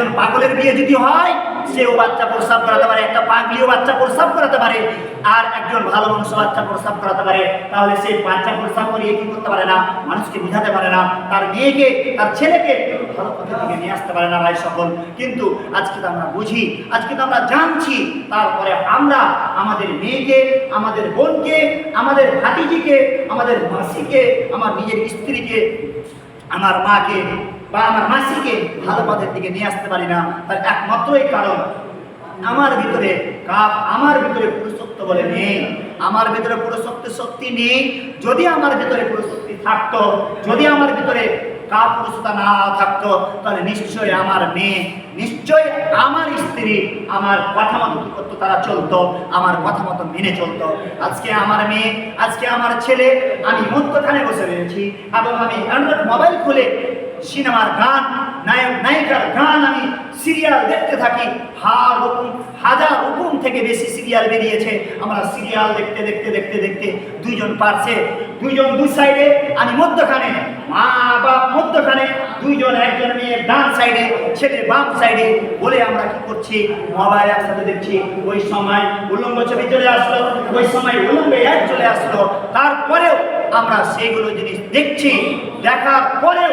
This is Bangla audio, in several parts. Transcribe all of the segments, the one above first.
একজন পাগলের বিয়ে যদি হয়, সেও বাচ্চা প্রস্রাব করাতে পারে, একটা পাগলিও বাচ্চা প্রস্রাব করাতে পারে, আর একজন ভালো মানুষ বাচ্চা প্রস্রাব করাতে পারে। তাহলে সেই বাচ্চা প্রস্রাব করিয়ে কি করতে পারে না? মানুষকে বুঝাতে পারে না। তার মেয়েকে, তার ছেলেকে ভালো পথের দিকে নিয়ে আসতে পারে না ভাই সকল। কিন্তু আজকে তো আমরা বুঝি, আজকে তো আমরা জানছি, তারপরে আমরা আমাদের মেয়েকে, আমাদের বোনকে, আমাদের ভাতিজিকে, আমাদের মাসিকে, আমার নিজের স্ত্রীকে, আমার মাকে বা আমার মাসিকে ভালো পথের দিকে নিয়ে আসতে পারি না, তার একমাত্রই কারণ, আমার ভিতরে কাপ আমার ভিতরে পুরুষত্ব বলে নেই, আমার ভিতরে পুরুষত্ব শক্তি নেই, যদি আমার ভিতরে পুরুষত্ব থাকতো, যদি আমার ভিতরে কাপুরুষতা না থাকতো, তাহলে নিশ্চয়ই আমার মেয়ে, নিশ্চয়ই আমার স্ত্রী আমার কথা মতো করতো, তারা চলতো, আমার কথা মতো মেনে চলতো। আজকে আমার মেয়ে, আজকে আমার ছেলে, আমি মধ্যখানে বসে রয়েছি এবং আমি অ্যান্ড্রয়েড মোবাইল খুলে সিনেমার গান, নায়ক, নায়িকার গান আমি সিরিয়াল দেখতে থাকি। হার রকম, হাজার রকম থেকে বেশি সিরিয়াল বেরিয়েছে। আমরা সিরিয়াল দেখতে দেখতে দেখতে দেখতে দুইজন পারছে। দুইজন দুই সাইডে আমি মধ্যখানে। মা বাপ মধ্যখানে, দুইজন একজন মেয়ে ডান সাইডে ছেলে বাম সাইডে বলে আমরা কি করছি? মোবাইল একসাথে দেখছি। ওই সময় উলঙ্গ ছবি চলে আসলো, ওই সময় উলঙ্গ এক চলে আসলো। তারপরেও আমরা সেইগুলো জিনিস দেখছি। দেখার পরেও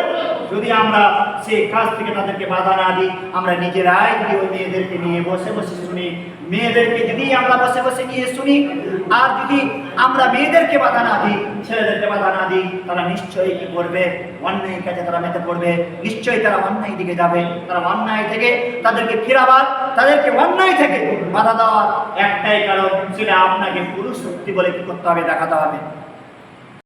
যদি আমরা সেই কাজ থেকে তাদেরকে বাধা না দিই, আমরা নিজেরাই যদি ওই মেয়েদেরকে নিয়ে বসে বসে শুনি। মেয়েদেরকে যদি আমরা বসে বসে নিয়ে শুনি, আর যদি আমরা মেয়েদেরকে বাধা না দিই, ছেলেদেরকে বাধা না দিই, তারা নিশ্চয়ই কি করবে? অন্যায় কাজে তারা মেতে পড়বে। নিশ্চয়ই তারা অন্যায় দিকে যাবে। তারা অন্যায় থেকে তাদেরকে ফেরাবার, তাদেরকে অন্যায় থেকে বাধা দেওয়ার একটাই কারণ, সেটা আপনাকে পুরুষ শক্তি বলে কি করতে হবে? দেখাতে হবে।